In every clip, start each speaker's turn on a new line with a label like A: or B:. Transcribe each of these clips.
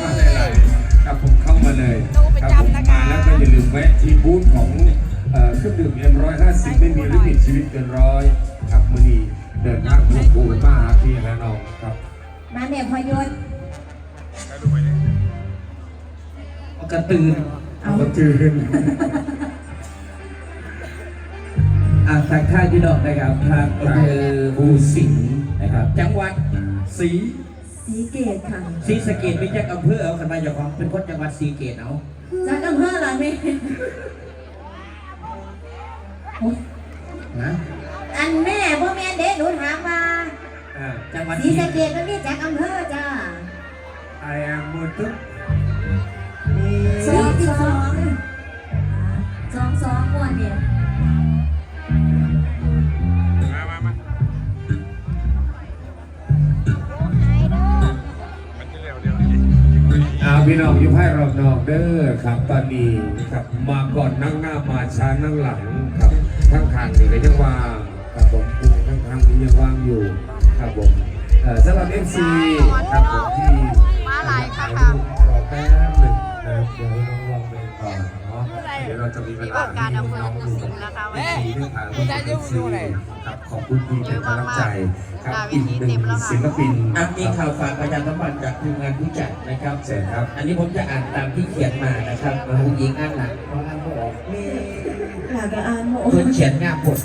A: มาหลายๆครับผมเข้ามาเลยครับผมมาแล้วก็อย่าลืมแวะที่บูธของเอ่อเครื่องดื่ม M150 ไม่มีลิมิตชีวิตเกินร้อยครับมือนีเดินทางลงภูมิมาหาพี่และน้องครับ
B: มาแม่พอยศ
C: กระตือน
B: เอา
A: ก็จืน
C: อ่าทางท่าพี่น้องนะครับทางอำเภอภูสิงห์นะครับ จังหวัดศรี
B: สีเกตค่ะ
C: ศรีสะเกดไม่ใช่อำเภอเอาคันมาจากของเป็นคนจังหวัดศรีเกตเอา
B: จากอำเภอละแม่
C: นะ
B: อันแม่พ่อแม่เด็กหนูถามว่า
C: อ่าจังหวัด
B: สีสะเกตมันมีจากอำเภอจ้า
A: ไอแอมมือทึบ
B: สอง
A: พี่น้องอยู่ให้รอบนอกเด้อครับตอนนี้ครับมาก่อนนั่งหน้ามาช้านั่งหลังครับทั้งทางนี่ก็ยังว่างครับผมทั้งทางนี้ยังว่างอยู่ครับผมเอ่อสำหรับเอฟซีครับผมที่
D: มาหลายค่ะ
A: ถ่ายรูปรอแป๊บหนึ่ง นะครับเดี๋ยวให้น้องลองเดินก่อนเนาะเดี๋ยวเราจะมีเวลาให้น้องๆดู
D: นะคะวัน
A: เอ
D: นี้
A: ฟซีด้วยทางเอฟซีครับขอบคุณที่เป็นกำลังใจครับอีกหนึ่งศิลปิน
C: อะมีข่าวฝากประชาสัมพันธ์จากทีมงานผู้จัดนะครับ
A: เสร็จครับ
C: อันนี้ผมจะอ่านตามที่เขียนมานะครับผู้หญิงอ่านหลังเพราะอ่านไม่ออกแม่
B: หลักอ่านโม
C: เพื่อนเขียนง่ายหมด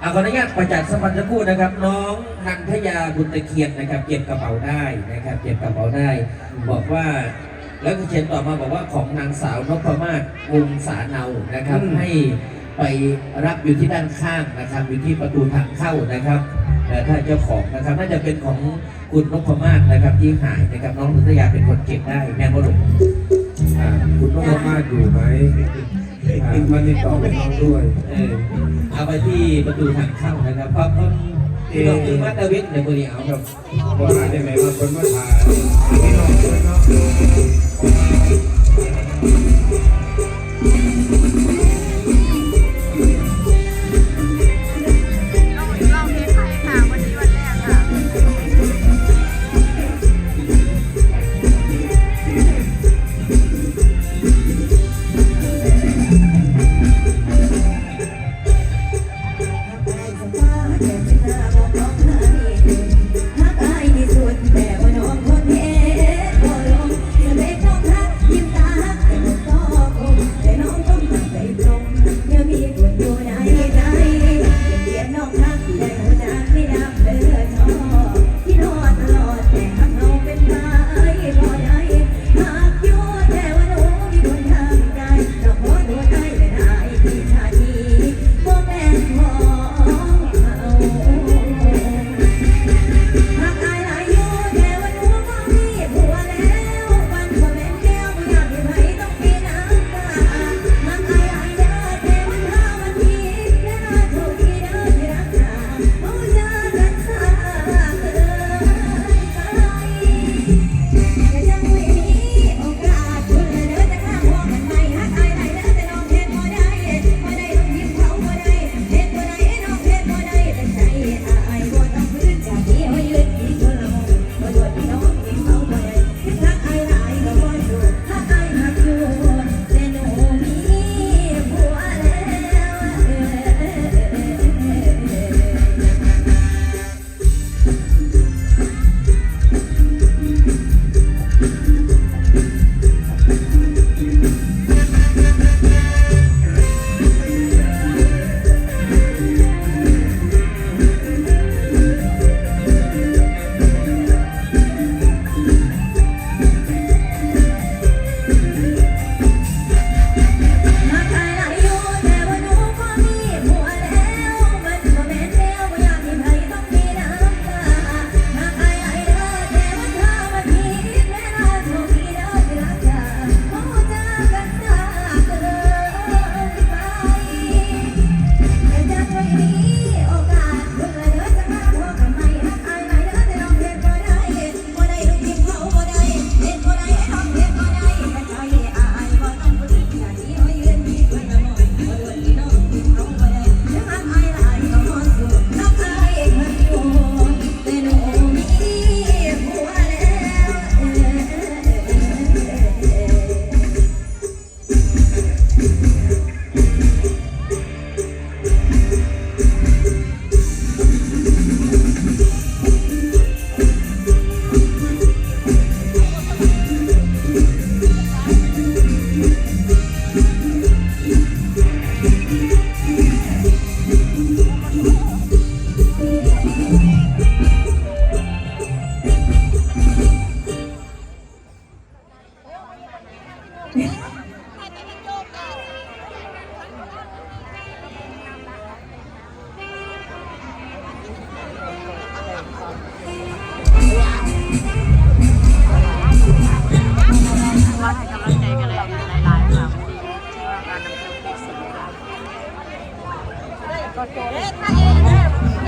C: เอาขออนุญาตประจักษ์สัมพันธ์สักครู่นะครับ น้องนันทยาบุญตะเคียนนะครับ เก็บกระเป๋าได้นะครับ เก็บกระเป๋าได้ บอกว่า แล้วก็เขียนต่อมาบอกว่าของนางสาวนพมาศวงศาเนานะครับ
A: อืม
C: ให้ไปรับอยู่ที่ด้านข้างนะครับ อยู่ที่ประตูทางเข้านะครับแต่ถ้าเจ้าของนะครับน่าจะเป็นของคุณนพมาศนะครับที่หายนะครับน้องนันทยาเป็นคนเก็บได้แม่บรุษ
A: อ่าคุณต้องมาอยู่ไหมอ่ามันนี่ต่อไปน้องด้วย
C: เออเอาไปที่ประตูทางเข้านะครับเพราะ คนที่เราคือมาตวิทย์ในบริเอาครับ
A: ว่าได้ไหมว่าคนมาถ่ายพี่น้องด้วยเนาะ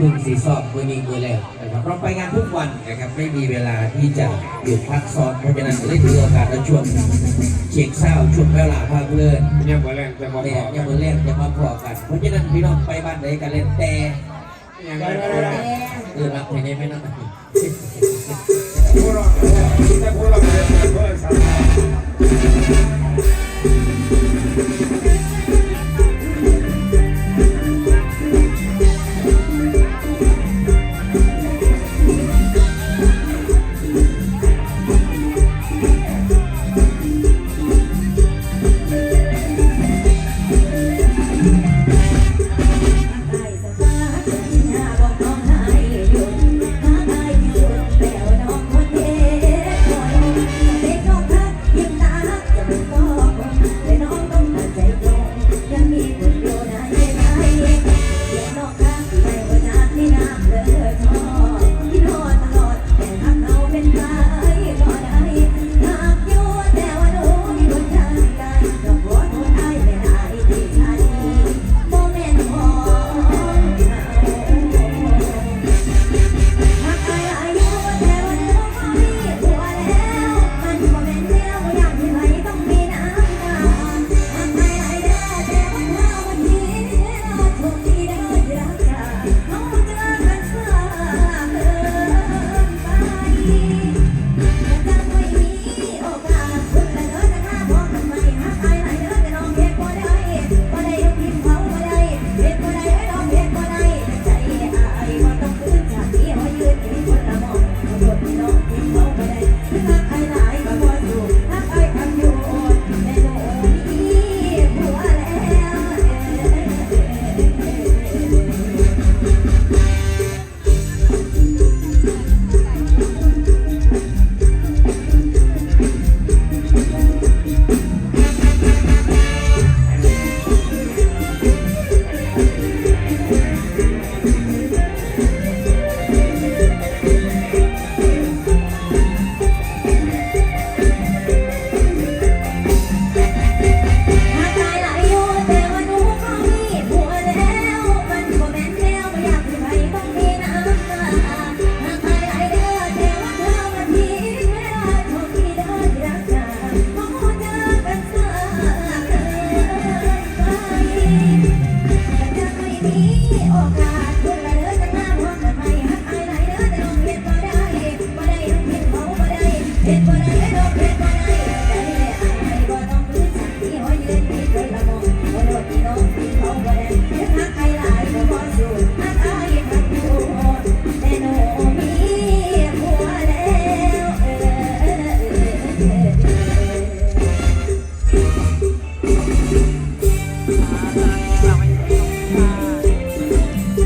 C: หนึ่งสีสอบมือนี้มือแรกนะครับเราไปงานทุกวันนะครับไม่มีเวลาที่จะหยุดพักซ้อมเพราะฉะนั้นจะได้ถือโอกาสและช่วงเช็คเศร้าช่วงเวลาภาคเลื่อน
E: เนี่ยมาแรงจะมา
C: แต่
E: ขอ
C: ยังมือแรกจะมาพอกันเพราะฉะนั้นพี่น้องไปบ้านไหนกันเล่นแต่
E: ยังไง
C: เออรับในนี้ไม่นับ
E: ผู้รอดแต่ผู้รอดเลยเพื่อสาม